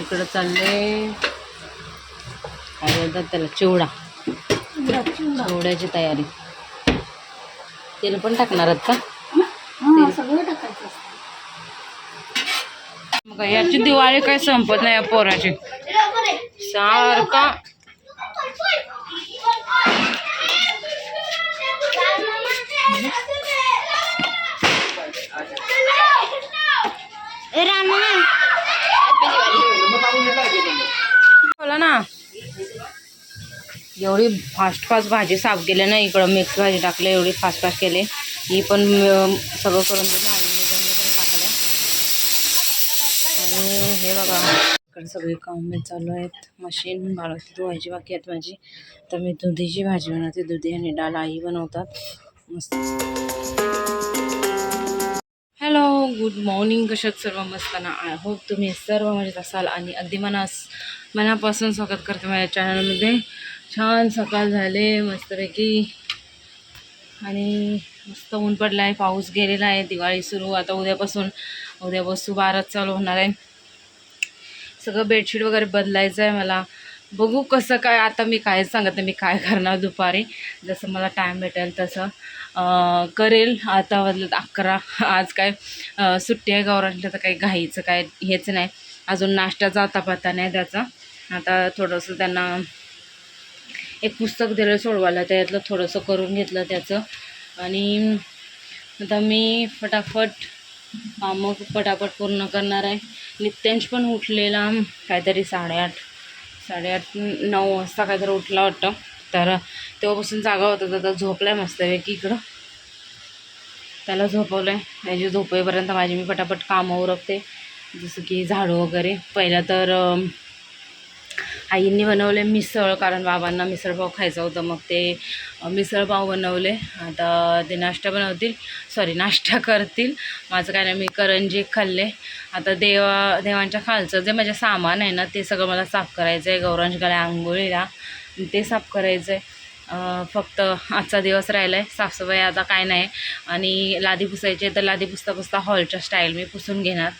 इकडं चालले काय बोलतात त्याला? चिवडा. चिवड्याची तयारी. तेल पण टाकणार आहेत का? सगळं टाकायचं याची दिवाळी काय संपत नाही या पोराची. सारखा बोला ना एवढी फास्ट फास्ट भाजी साफ केली ना इकडं मिक्स भाजी टाकली एवढी फास्ट फास्ट केले. ही पण सगळं करून दिलं. आईने दोन्ही पण टाकल्या. आणि हे बघा इकडे सगळी कामे चालू आहेत. मशीन बाळवती धुवायची बाकी आहेत माझी. तर मी दुधीची भाजी बनवते. दुधी आणि डाळ आई बनवतात. मस्त. हॅलो गुड मॉर्निंग कशात सर्व? मस्त ना? आय होप तुम्ही सर्व मजेत असाल. आणि अगदी मनास मनापासून स्वागत करते माझ्या चॅनलमध्ये छान सकाळ झाले मस्तपैकी. आणि मस्त ऊन पडलं आहे पाऊस गेलेला आहे दिवाळी सुरू. आता उद्यापासून उद्या वस्तू बारात चालू होणार आहे. सगळं बेडशीट वगैरे बदलायचं आहे मला. बघू कसं काय आता मी काय सांगत मी काय करणार दुपारी. जसं मला टाईम भेटेल तसं. करेल आता बदलत अकरा. आज काय सुट्टी आहे गौरांच्या तर काही घाईचं काय हेच नाही. अजून नाश्त्याचा आता पत्ता नाही त्याचा. आता थोडंसं त्यांना एक पुस्तक दिलं सोडवायला त्यातलं थोडंसं करून घेतलं त्याचं. आणि आता मी फटाफट कामं पटापट पूर्ण करणार आहे. नित्यांश पण उठलेला काहीतरी साडेआठ साडेआठ नऊ वाजता काहीतरी उठला वाटतं. तर तेव्हापासून जागा होता तर आता झोपलाय मस्तपैकी इकडं. त्याला झोपवलं आहे त्याची झोपेपर्यंत माझी मी पटापट कामं उरकते. जसं की झाडू वगैरे. पहिला तर आईंनी बनवले मिसळ कारण बाबांना मिसळपाव खायचा होता. मग ते मिसळपाव बनवले. आता ते नाश्ता बनवतील. सॉरी नाश्ता करतील. माझं काय नाही मी करंजी खाल्ले. आता देवा देवांच्या खालचं जे माझे सामान आहे ना ते सगळं मला साफ करायचं आहे गौरांश गळ्या आंघोळीला ते साफ करायचं आहे फक्त आजचा दिवस राहिला आहे साफसफाई आता काय नाही. आणि लादी पुसायची तर लादी पुसता पुसता हॉलच्या स्टाईल मी पुसून घेणार.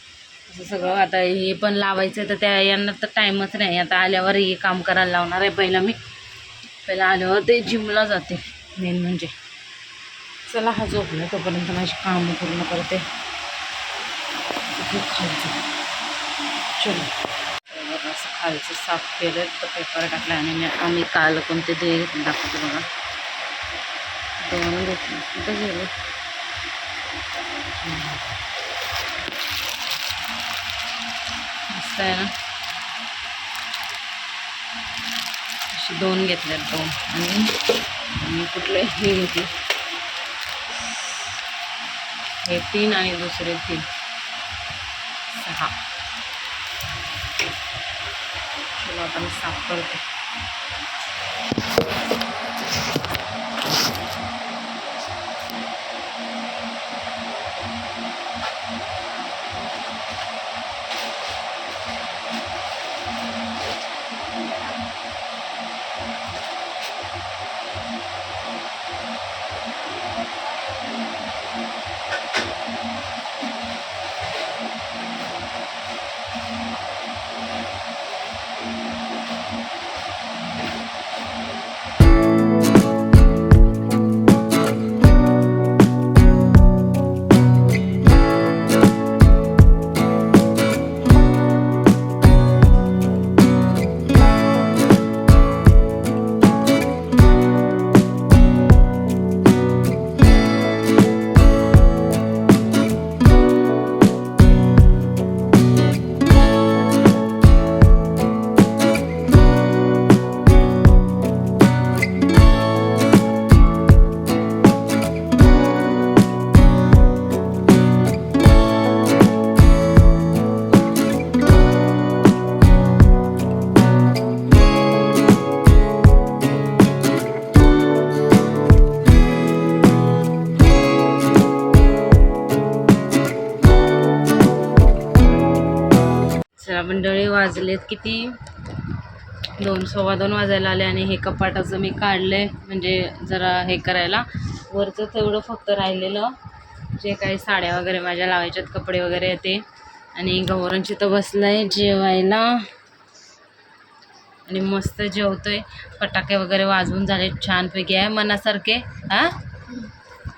असं सगळं आता हे पण लावायचं आहे तर त्या यांना तर टाईमच नाही. आता आल्यावर हे काम करायला लावणार आहे पहिला मी. पहिला आल्यावर ते जिमला जाते मेन म्हणजे. चला हा झोपला तोपर्यंत माझी कामं पूर्ण करते. खालचं. चलो. असं खालचं साफ केलं तर पेपर टाकला आणि मी आम्ही काल कोणते ते दाखवतो बघा. दोन घेतले. कुठं गेले? मस्त आहे ना असे दोन घेतल्यात दोन आणि आणि कुठले हे घेतले हे तीन आणि दुसरे तीन. सहा. चला आता मी साफ करते. वाजलेत किती? दोन सव्वा दोन वाजायला आले आणि हे कपाटाचं मी काढलंय. म्हणजे जरा हे करायला. वरचं तेवढं फक्त राहिलेलं. जे काही साड्या वगैरे माझ्या लावायच्यात कपडे वगैरे ते. आणि गौरांची तर बसलाय जेवायला. आणि मस्त जेवतोय. फटाके वगैरे वाजवून झाले. छानपैकी आहे मनासारखे. हां?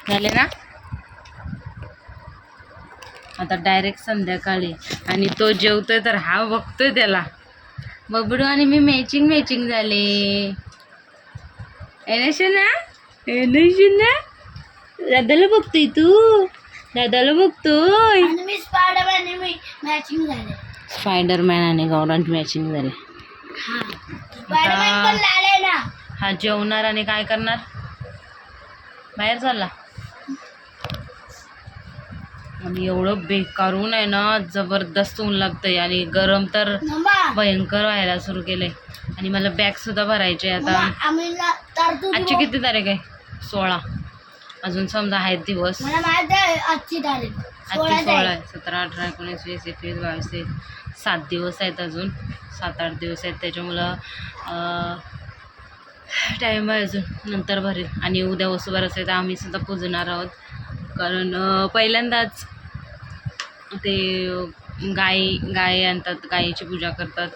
झाले ना? आता डायरेक्ट संध्याकाळी. आणि तो जेवतोय तर हा बघतोय त्याला. बबडू आणि मी मॅचिंग मॅचिंग झाले. दादाला बघतोय तू. दादाला बघतोय. मी स्पायडरमॅन आणि मी मॅचिंग झाले. स्पायडरमॅन आणि गौरांची मॅचिंग झाले. हा जेवणार आणि काय करणार? बाहेर चालला. आणि एवढं बेकार ऊन आहे ना जबरदस्त ऊन लागतंय आणि गरम तर भयंकर व्हायला सुरू केलंय. आणि मला बॅग सुद्धा भरायची आता. आजची किती तारीख आहे? सोळा. अजून समजा आहेत दिवस. आजची तारीख. आजची सोळा. आहे. सतरा अठरा एकोणीस वीस एकवीस बावीस तेवीस सात दिवस आहेत अजून. सात आठ दिवस आहेत. त्याच्यामुळं टाईम आहे अजून. नंतर भरेल. आणि उद्या वसुबारस आहे तर आम्ही सुद्धा पूजणार आहोत. कारण पहिल्यांदाच ते गाय गाय आणतात गायीची पूजा करतात.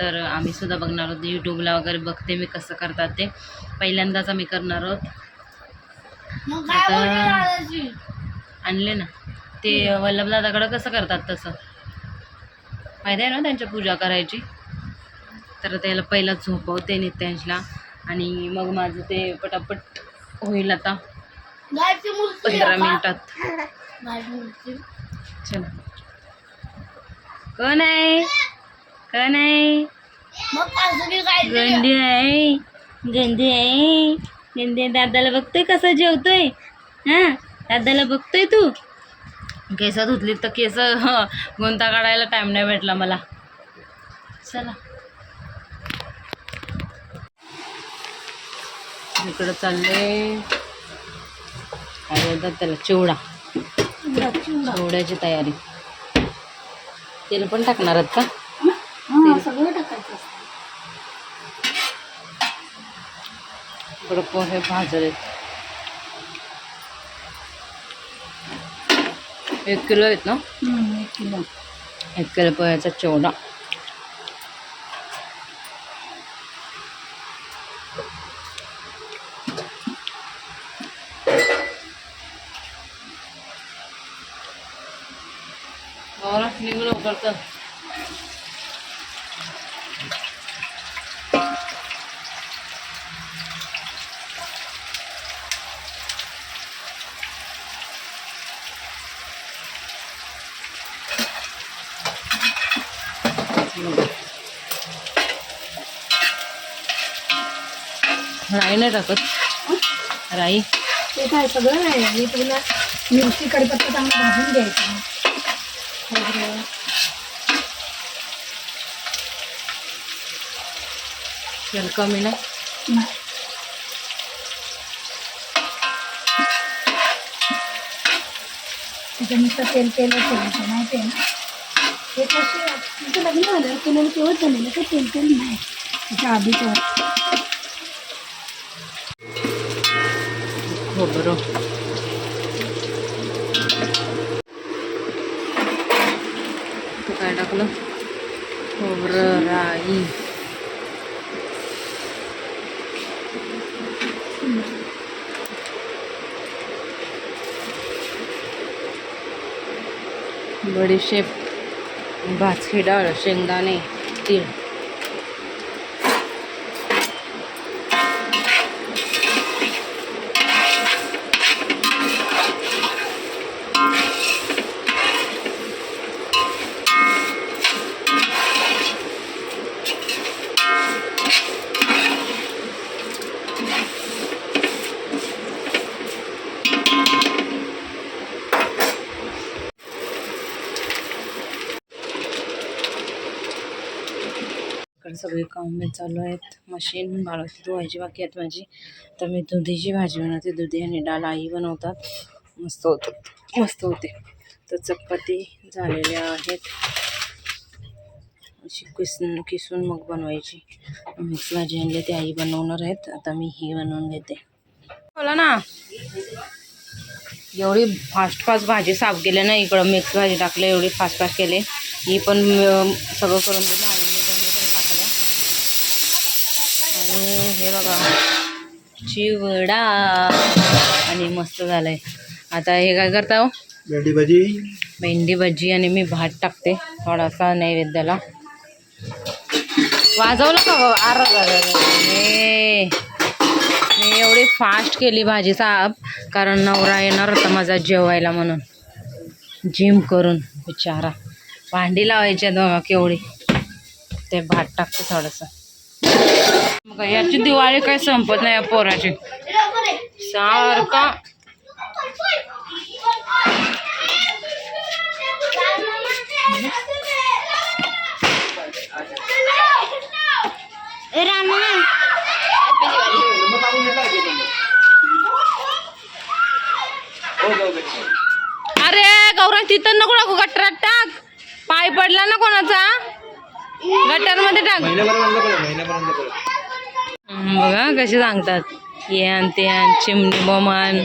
तर आम्ही सुद्धा बघणार आहोत. यूट्यूबला वगैरे बघते मी कसं करतात ते. पहिल्यांदाच आम्ही करणार आहोत. आता-? आणले ना. ते वल्लभदादाकडं कसं करतात तसं. माहिती आहे ना त्यांची पूजा करायची? तर त्याला पहिला झोपवते नित्यांशला. आणि मग माझं ते पटापट होईल आता. पंधरा? मिनिटात. चला. कोण आहे? कोण आहे? गंदी आहे. गंदी आहे. गंदी दादाला बघतोय कसं जेवतोय? हा? दादाला बघतोय तू? केस धुतली तर केस गुंता काढायला टाइम नाही भेटला मला. चला. इकडं चालले काय बोलतात त्याला चिवडा. चिवड्याची तयारी. तेल पण टाकणार आहेत का? सगळं टाकायचं. इकडं पोहे एक किलो आहेत ना? एक किलो. एक किलो पोह्याचा चिवडा. करतं. राई नाही टाकत. राई. ते काय सगळं नाही मी तुला मिरची कडपत्ता चांगला भाजून घ्यायचं. तेल कमी ना नाही. त्याचं नुसतं तेल तेलच ठेवायचं माहिती आहे ना? हे कसे तुझं लग्न झालं तुला केव्हा झालेलं का तेल तेल नाही. त्याच्या आधीच हो बरं काय टाकलं? खोबरं राई. बडीशेप भाजकी डाळ शेंगदाणे तीळ. इकडे सगळे कामे चालू आहेत. मशीन बाळाची धुवायची बाकी आहेत माझी. तर मी दुधीची भाजी बनवते दुधी आणि डाळ आई बनवतात. मस्त होतं मस्त होते. तर चपाती झालेल्या आहेत. अशी किसून किसून मग बनवायची. मिक्स भाजी आणली ती आई बनवणार आहेत. आता मी ही बनवून घेते. बोला ना. एवढी फास्ट फास्ट भाजी साफ केली ना इकडं मिक्स भाजी टाकली एवढी फास्ट फास्ट केले. ही पण सगळं करून दिलं आईने दोन्ही पण टाकल्या आणि हे बघा चिवडा आणि मस्त झालंय. आता हे काय करता हो? भेंडी भाजी. भेंडी भजी आणि मी भात टाकते थोडासा नैवेद्याला. वाजवलं का बाबा? अरे. मी एवढी फास्ट केली भाजी साफ कारण नवरा येणार होता माझा जेवायला म्हणून. जिम करून बिचारा. भांडी लावायची बघा केवढी. ते भात टाकते थोडंसं. मग याची दिवाळी काही संपत नाही या पोराची. सारखा. अरे गौरव तिथं नको टाकू गटरात टाक. पाय पडला ना कोणाचा? गटरमध्ये टाक. बघा कसे सांगतात. ये आण ते चिमणी बमान.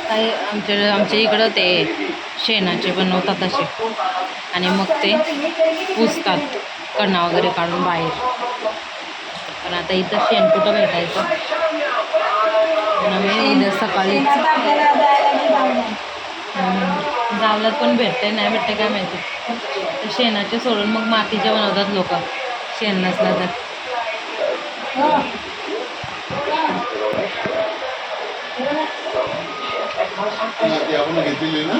काही आमच्या आमच्या इकडं ते शेणाचे बनवतात असे. आणि मग ते पुसतात कणा वगैरे काढून बाहेर. पण आता इथं शेण कुठं भेटायचं? इथं सकाळी आता आपल्याला जायला नाही पावलं. हम्म, गावाला पण भेटते नाही भेटते काय माहिती. तर शेणाचे सोडून मग मातीचे बनवतात लोक. शेण नसलं तर. आपण घेतलेली ना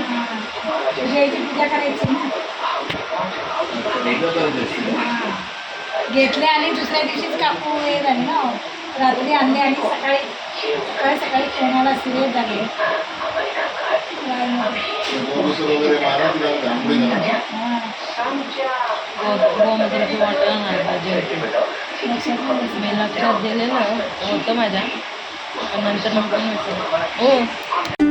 तुझ्या इथे पूजा करायची ना घेतले आणि दुसऱ्या दिवशीच कापू हे झाले ना रात्री आणले आणि सकाळी सकाळी सकाळी कोणाला सिरियस झाले हां. गोमूत्राची. मी लक्षात दिलेलं होतं माझ्या नंतर मग. हो